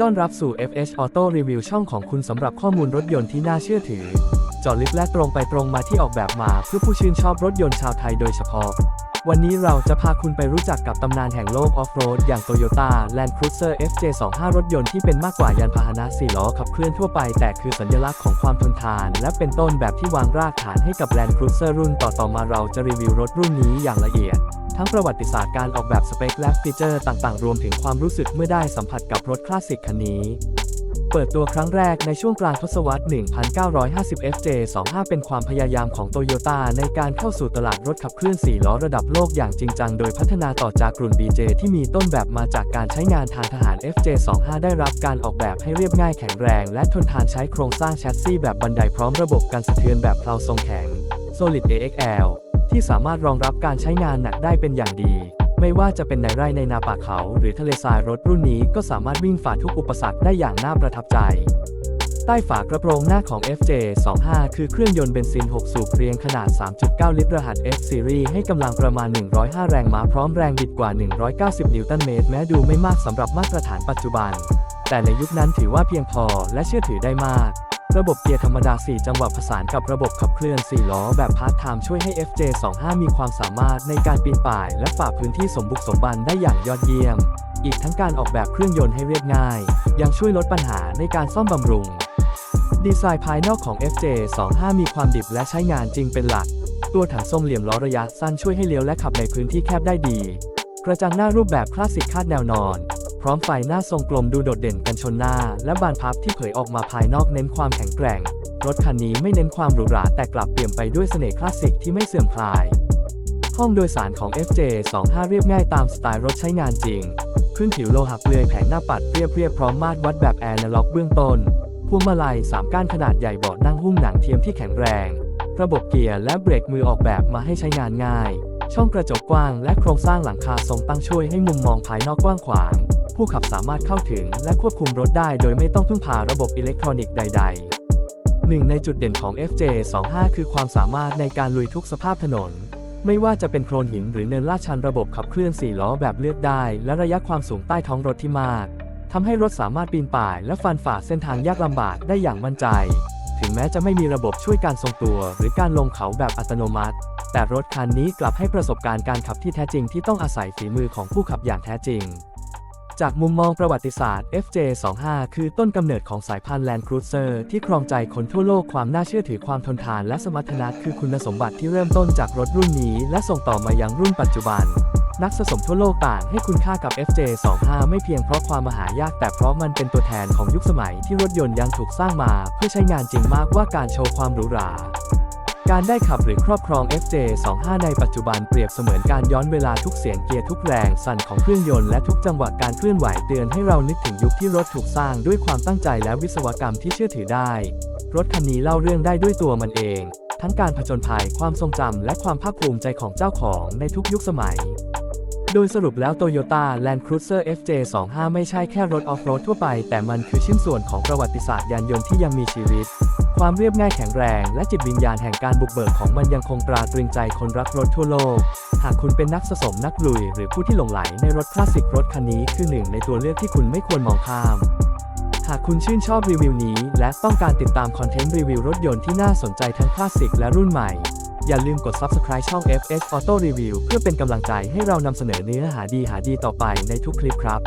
ต้อนรับสู่ FH Auto Review ช่องของคุณสำหรับข้อมูลรถยนต์ที่น่าเชื่อถือเจาะลึกและตรงไปตรงมาที่ออกแบบมาเพื่อผู้ชื่นชอบรถยนต์ชาวไทยโดยเฉพาะ วันนี้เราจะพาคุณไปรู้จักกับตำนานแห่งโลกออฟโรดอย่าง Toyota Land Cruiser FJ25 รถยนต์ที่เป็นมากกว่ายานพาหนะ4ล้อขับเคลื่อนทั่วไป แต่คือสัญลักษณ์ของความทนทาน และเป็นต้นแบบที่วางรากฐานให้กับ Land Cruiser รุ่นต่อๆมาเราจะรีวิวรถรุ่นนี้อย่างละเอียด ทั้งประวัติศาสตร์การออกแบบสเปคและฟีเจอร์ต่างๆ รวมถึงความรู้สึกเมื่อได้สัมผัสกับรถคลาสสิกคันนี้ เปิดตัวครั้งแรกในช่วงกลางทศวรรษ 1950 FJ25 เป็นความพยายามของโตโยต้าในการเข้าสู่ตลาดรถขับเคลื่อน4ล้อระดับโลกอย่างจริงจัง โดยพัฒนาต่อจากกลุ่น BJ ที่มีต้นแบบมาจากการใช้งานทางทหาร FJ25 ได้รับการออกแบบให้เรียบง่ายแข็งแรง และทนทานใช้โครงสร้างแชสซีแบบบันไดพร้อมระบบกันสะเทือนแบบเพลาทรงแข็ง Solid AXL ที่สามารถรองรับการใช้งานหนักได้เป็นอย่างดี ไม่ว่าจะเป็นในไร่ในนาป่าเขา หรือทะเลทรายรถรุ่นนี้ก็สามารถวิ่งฝ่าทุกอุปสรรคได้อย่างน่าประทับใจ ใต้ฝากระโปรงหน้าของ FJ25 คือเครื่องยนต์เบนซิน 6 สูบเรียงขนาด 3.9 ลิตรรหัส F Series ให้กำลังประมาณ 105 แรงม้าพร้อมแรงบิดกว่า 190 นิวตันเมตร แม้ดูไม่มากสำหรับมาตรฐานปัจจุบัน แต่ในยุคนั้นถือว่าเพียงพอและเชื่อถือได้มาก ระบบเกียร์ธรรมดา 4 จังหวะผสานกับระบบขับเคลื่อน 4 ล้อ แบบพาร์ทไทม์ช่วยให้ FJ25 มีความสามารถในการปีนป่าย และฝ่าพื้นที่สมบุกสมบันได้อย่างยอดเยี่ยม อีกทั้งการออกแบบเครื่องยนต์ให้เรียบง่าย ยังช่วยลดปัญหาในการซ่อมบำรุง ดีไซน์ภายนอกของ FJ25 มีความดิบและใช้งานจริงเป็นหลัก ตัวถังทรงเหลี่ยมล้อระยะสั้นช่วยให้เลี้ยวและขับในพื้นที่แคบได้ดี กระจังหน้ารูปแบบคลาสสิกคาดแนวนอน พร้อมไฟหน้าทรงกลมดูโดดเด่นกันชนหน้า และบานพับที่เผยออกมาภายนอกเน้นความแข็งแกร่ง รถคันนี้ไม่เน้นความหรูหราแต่กลับเปี่ยมไปด้วยเสน่ห์คลาสสิกที่ไม่เสื่อมคลาย ห้องโดยสารของ FJ25 เรียบง่ายตามสไตล์รถใช้งานจริงพื้นผิวโลหะเปลือยแผงหน้าปัดเรียบๆพร้อมมาตรวัดแบบแอนาล็อกเบื้องต้นพวงมาลัย3ก้านขนาดใหญ่เบาะนั่งหุ้มหนังเทียมที่แข็งแรง ระบบเกียร์และเบรกมือออกแบบมาให้ใช้งานง่าย ช่องกระจกกว้างและโครงสร้างหลังคาทรงตั้งช่วยให้มุมมองภายนอกกว้างขวาง ผู้ขับสามารถเข้าถึงและควบคุมรถได้โดยไม่ต้องพึ่งพาระบบอิเล็กทรอนิกส์ใด ๆ หนึ่งในจุดเด่นของ FJ25 คือความสามารถในการลุยทุกสภาพถนน ไม่ว่าจะเป็นโคลนหินหรือเนินลาดชันระบบขับเคลื่อน 4 ล้อแบบเลือกได้ และระยะความสูงใต้ท้องรถที่มากทำให้รถสามารถปีนป่ายและฟันฝ่าเส้นทางยากลำบากได้อย่างมั่นใจ ถึงแม้จะไม่มีระบบช่วยการทรงตัว หรือการลงเขาแบบอัตโนมัติ แต่รถคันนี้กลับให้ประสบการณ์การขับที่แท้จริงที่ต้องอาศัยฝีมือของผู้ขับอย่างแท้จริง จากมุมมองประวัติศาสตร์ FJ25 คือต้นกำเนิดของสายพันธุ์ Land Cruiser ที่ครองใจคนทั่วโลกความน่าเชื่อถือความทนทานและสมรรถนะคือคุณสมบัติที่เริ่มต้นจากรถรุ่นนี้ และส่งต่อมายังรุ่นปัจจุบัน นักสะสมทั่วโลกต่างให้คุณค่ากับ FJ25 ไม่เพียงเพราะความมหายากแต่เพราะมันเป็นตัวแทนของยุคสมัยที่รถยนต์ยังถูกสร้างมา เพื่อใช้งานจริงมากกว่าการโชว์ความหรูหรา การได้ขับหรือครอบครอง FJ25 ในปัจจุบันเปรียบเสมือนการย้อนเวลาทุกเสียงเกียร์ทุกแรงสั่นของเครื่องยนต์และทุกจังหวะการเคลื่อนไหวเตือนให้เรานึกถึงยุคที่รถถูกสร้างด้วยความตั้งใจและวิศวกรรมที่เชื่อถือได้ รถคันนี้เล่าเรื่องได้ด้วยตัวมันเอง ทั้งการผจญภัยความทรงจำและความภาคภูมิใจของเจ้าของในทุกยุคสมัยโดยสรุปแล้ว Toyota Land Cruiser FJ25 ไม่ใช่แค่รถออฟโรดทั่วไป แต่มันคือชิ้นส่วนของประวัติศาสตร์ยานยนต์ที่ยังมีชีวิต ความเรียบง่ายแข็งแรง และจิตวิญญาณแห่งการบุกเบิกของมันยังคงตราตรึงใจคนรักรถทั่วโลก หากคุณเป็นนักสะสมนักลุย หรือผู้ที่หลงไหลในรถคลาสสิกรถคันนี้คือหนึ่งในตัวเลือกที่คุณไม่ควรมองข้าม หากคุณชื่นชอบรีวิวนี้ และต้องการติดตามคอนเทนต์รีวิวรถยนต์ที่น่าสนใจทั้งคลาสสิกและรุ่นใหม่ อย่าลืมกด Subscribe ช่อง FS Auto Review เพื่อเป็นกำลังใจให้เรานำเสนอเนื้อหาดีหาดีต่อไปในทุกคลิปครับ